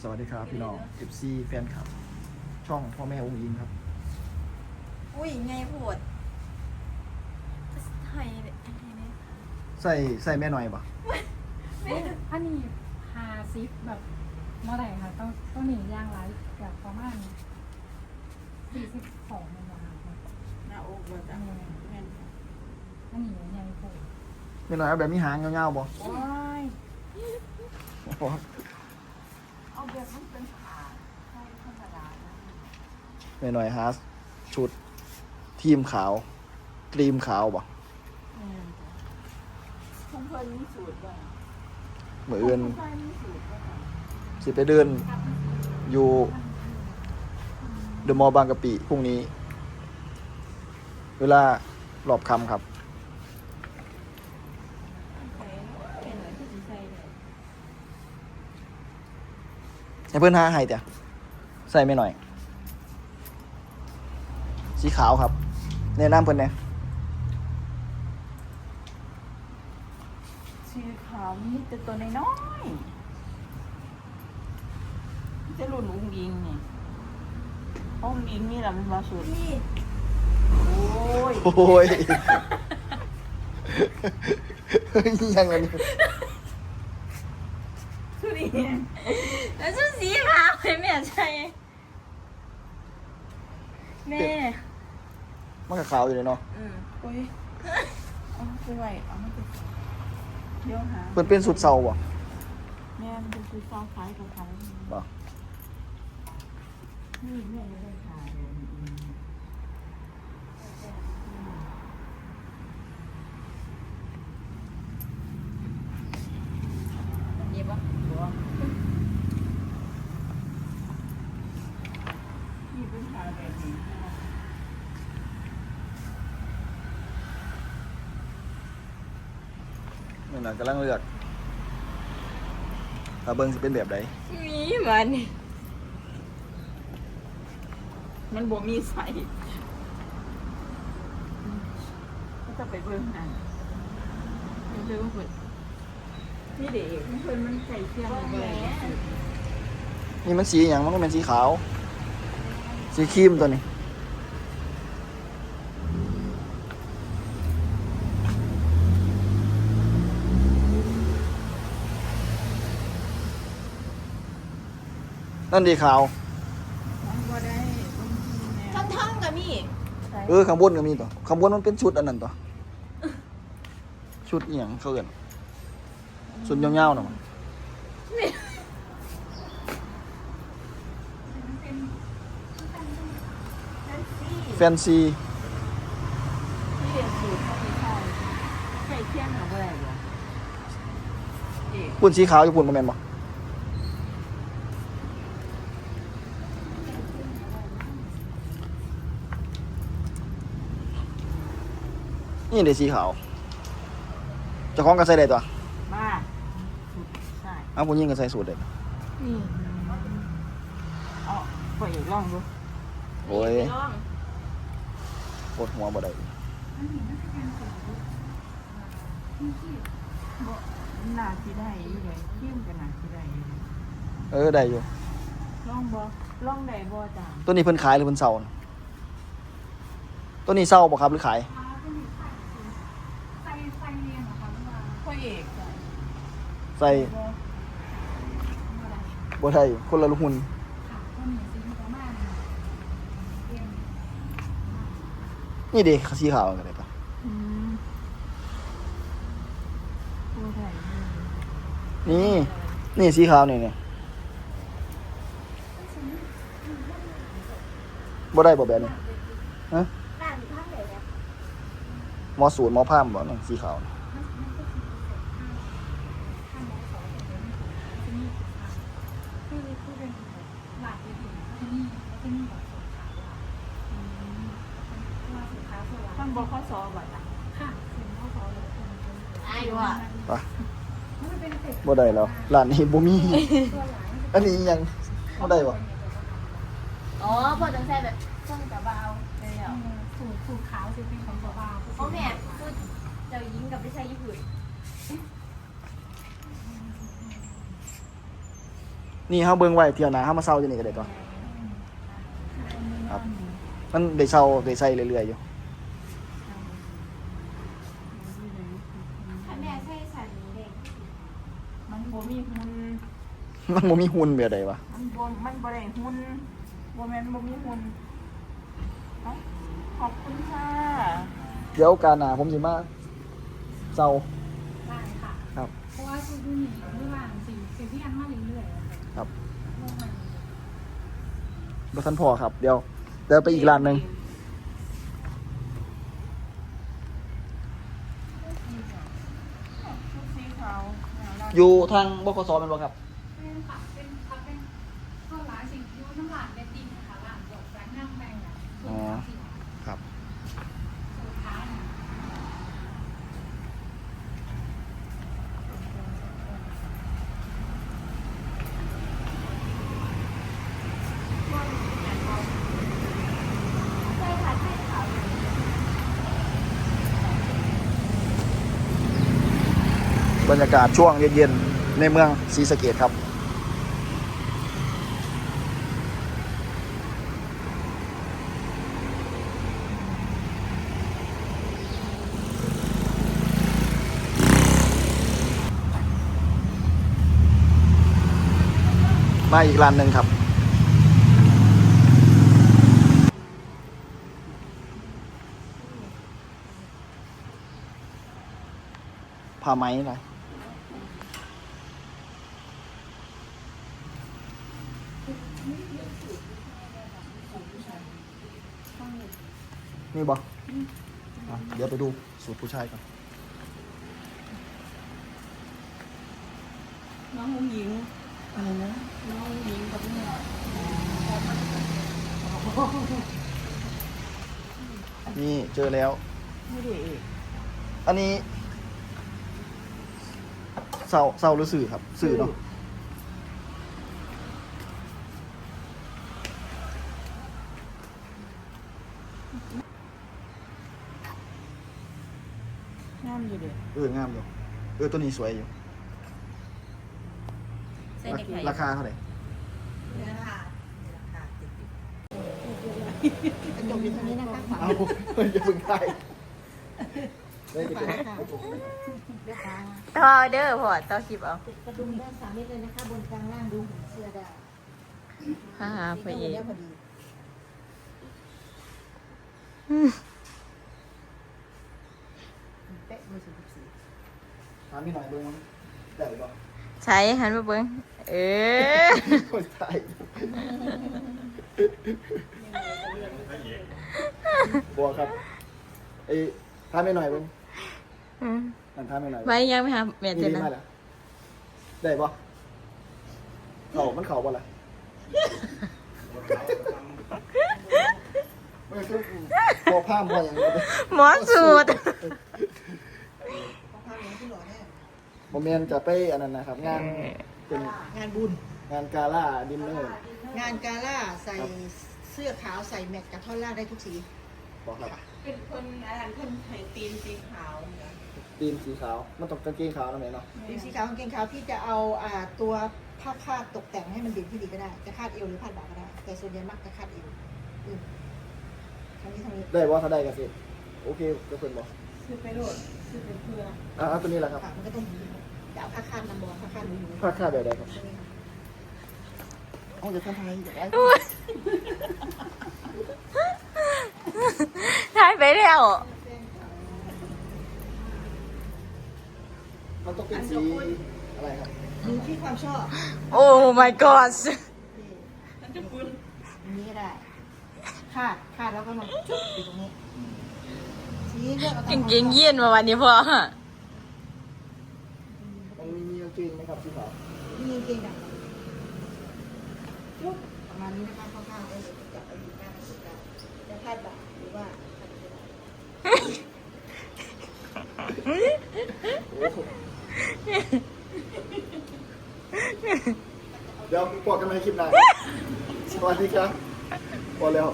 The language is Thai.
สวัสดีครับพี่น้อง FC แฟนคลับ ช่องพ่อแม่องค์ยิงครับ อุ้ยไงปวดไทยอันนี้เนี่ยใส่ใส่แม่หน่อยปะอันนี้หาซิปแบบเมื่อไหร่ค่ะต้องต้องหนีย่างไรแบบประมาณสี่สิบสองเมตรค่ะหน้าอกว่าจะแม่นอันนี้ยังผูกแม่หน่อยเอาแบบมีหางยาวๆบ่โอ้ย บ่เอาแบบมันเป็นขาใช่ธรรมดานะแม่หน่อยหาชุดทีมขาวตรีมขาวบ่ะทุกคนมีสูตรบ้างเหมือนสิไปเดิน อยู่เดอะมอลล์บางกะปิพรุ่งนี้ เวลารอบคำครับ ใส่เป็นอะไรที่สิใส่ได้ ให้เพื่อนหาให้จ้ะใส่ไม่หน่อย สีขาวครับแนะนำเพื่อนเนี่ยสีขาวมีแต่ตัวน้อยๆจะรุ่นอุ้งยิงนี่อุ้งยิงนี่แหละมันมาสูตรนี่โอ้ย โอ้ย ยังไงสุดอี แล้วชุดสีขาวเลยแม่ใช่แม่มันก็ขาวอยู่เลยเนาะอืมโอ้ยเอาไปไว้เอามาไปเดี๋ยวหาเพื่อนเป็นสุดเซาบ่แม่มันเป็นสูตรฟ้าคล้ายกับเขาบ่นี่แม่จะได้ทานเลยอืม ดีปะ นี่เป็นทานแบบนี้ นั่นน่ะกำลังเลือกตาเบิ้งสิเป็นแบบใดมีมันมันบ่มีใส่ก็จะไปเบิ่งนั่นไปเบิ่งเพิ่นนี่เด็กเพิ่นมันใส่เครื่องอะไรบ่ได้นี่มันสีอย่างมันก็เป็นสีขาว สีครีมตัวนี้ นั่นดีขาว มันบ่ได้มันแม่ท่อนท่องกับมีใส่เออข้างบนก็มีตัวข้างบนมันเป็นชุดอันนั้นตัวชุดอีหยังเขาเอิ้นชุดยาวๆน่ะมันแฟนซีที่เรียนสูตรเขาใส่ใส่เครื่องเอาบ่ได้บ่เด็กปุ่นสีขาวอยู่ปุ่นบ่แม่นบ่ นี่เด้สีขาวเจ้าของก็ใส่ได้ตัวมาสูตรใช่อ้าวผู้หญิงก็ใส่สูทได้นี่เอาไปอีกลองดูโอ้ยลองปวดหัวบ่ได้บ่น่าสิได้อยู่เลยคิ้มก็น่าสิได้อยู่เลยเออได้อยู่ลองบ่ลองได้บ่จ้าตัวนี้เพิ่นขายหรือเพิ่นเซาน่ะตัวนี้เซาบ่ครับหรือขาย ใส่ใส่เรียนเหรอคะว่า พ่อเอกจ้ะ ใส่บ่บ่ได้คนละหุ่นค่ะก็มีซิปประมาณเรียนนี่เด้สีขาวก็ได้ปะอืมบ่ได้เลยนี่ นี่สีขาวนี่นี่บ่ได้บ่แบบนี้ฮะร้านท่าไหนเนี่ยหมอสูตรหมอพามบ่นั่นสีขาวน่ะ คือคือเป็นหลักเลยที่นี่ที่นี่แบบสุดขาวว่าสุดขาวสว่าง ต้อง บ่ข้อสอบบ่จ้ะค่ะเห็นเขาขอเลยไอ้ว่ะไปมันเป็นเป็ดบ่ได้แล้วร้านนี้บ่มีตัวหลายอันนี้ยังบ่ได้บ่อ๋อพอจังใส่แบบช่องกับเบาเลยอะสูตรสูตรขาวจะเป็นของตัวเบาโอ้แม่พูดเจ้ายิงกับไม่ใช่ญี่ปุ่นนี่เฮาเบิ่งไว้เที่ยวหน้าเฮามาเซาอยู่นี่ก็ได้ตัวครับ มันได้เซาได้ใส่เรื่อยๆอยู่ ถ้าแม่ใส่สันเด็ก มัน บ่มีหุ่นมันบ่มีหุ่นแบบใดวะมันบ่มันบ่ได้หุ่นบ่แม่นบ่มีหุ่นเอ้าขอบคุณค่ะเดี๋ยวการหน้าผมสิมาเซา ได้ค่ะ ครับ เพราะว่าชุดนี้ระหว่างสี่สี่ที่อันมาเรื่อยๆอะค่ะครับลงมาบ่ทันพอครับ เดี๋ยวเดี๋ยวไปอีกร้านหนึง ชุดสีขาวน่ารัก อยู่ทางบขสแม่นบ่ครับ เป็นค่ะเป็นค่ะเป็นข้าวหลายสิ่งที่น้ำหลานเด็ดดิ่งนะคะหลานบอกแฟนนั่งแบ่งอะ อ๋อ ครับ สุดท้ายน่ะ ใส่ขาใส่ขาว บรรยากาศช่วงเย็นๆ ในเมืองศรีสะเกดครับ มาอีกร้านหนึ่งครับผ้าไหมนะ นี่บออะเดี๋ยวไปดูสูตรผู้ชายก่อนน้องหญิงอะไรนะน้องหญิงกับแม่นี่เจอแล้ว ไม่ได้เอกอันนี้เศร้าเศร้าหรือสื่อครับ สื่อเนาะ งามอยู่เด้เอองามอยู่เออตัวนี้สวยอยู่ใส่ในไข่ราคาเท่าไหร่เนื้อค่ะจบอยู่ตรงนี้นะคะเอาอย่าเพิ่งได้ได้ติดตัวเดี๋ยวขาต่อเด้อพอต่อคลิปเอากระดุมด้านสามเมตรเลยนะคะ บนกลางล่างดูหุ่นเสื้อได้ฮ่าพอนี่เอก็กพอดี เป๊ะเบอร์สิบสี่ถามพี่หน่อยเบิ้งมั้งได้หรือเปล่าใช้หันมาเบิ้งเออคนไทยบัวครับไอ้ถามพี่หน่อยเบิ้งนั่นถามพี่หน่อยไว้ยังไหมครับแม่เจนี่นดีนะมากเลยได้ปะเข่ามันเข่าปะล่ะไม่คือพอผ้าพออย่างนี้หมอสูตรของพาเหลืองที่หล่อแน่ โมเมนจะไปอันนั้นนะครับ งานเป็นงานบุญ งานกาล่าดินเนอร์งานกาล่าใส่เสื้อขาวใส่แมทกับท่อนล่างได้ทุกสีบอกครับเป็นคนอะไรคนไทยตีนสีขาวนะตีนสีขาวมันต้องกางเกงขาวนะแม่เนาะสีสีขาวกางเกงขาวพี่จะเอาอ่าตัวผ้าคาดตกแต่งให้มันเด่นที่ดีก็ได้ จะคาดเอวหรือคาดบ่าก็ได้ แต่ส่วนใหญ่มักจะคาดเอวอืมทางนี้ทางนี้ได้ว่าถ้าได้ก็เสร็จโอเคก็เพิ่นบอกซื้อไปโหลดซื้อไปเพื่ออะเอาตัวนี้แหละครับค่ะมันก็ต้อง ดีจะเอาผ้าคาดนำบอผ้าคาดหนูอยู่ผ้าคาดแบบใดครับใช่ไหมคะเอาจะทำไทยอย่างไรทายไปแล้วมันต้องเป็นสีอะไรครับอยู่ที่ความชอบโอ้ my god ฉันจะคุณอันนี้ก็ได้คาดคาดแล้วก็มาจุ๊บอยู่ตรงนี้สีเลือกเอาตามกางเกงเยียนมาวันนี้พ่อ มันมีมีกางเกงไหม ครับสีขาวมีกางเกงดำจุ๊บประมาณนี้นะคะคร่าวๆก็เลยจับไปอยู่หน้าสุดได้จะคาดบ่าหรือว่าคาดไม่ได้โอ้โหเดี๋ยวพอกันในคลิปหน้าสวัสดีครับพอแล้ว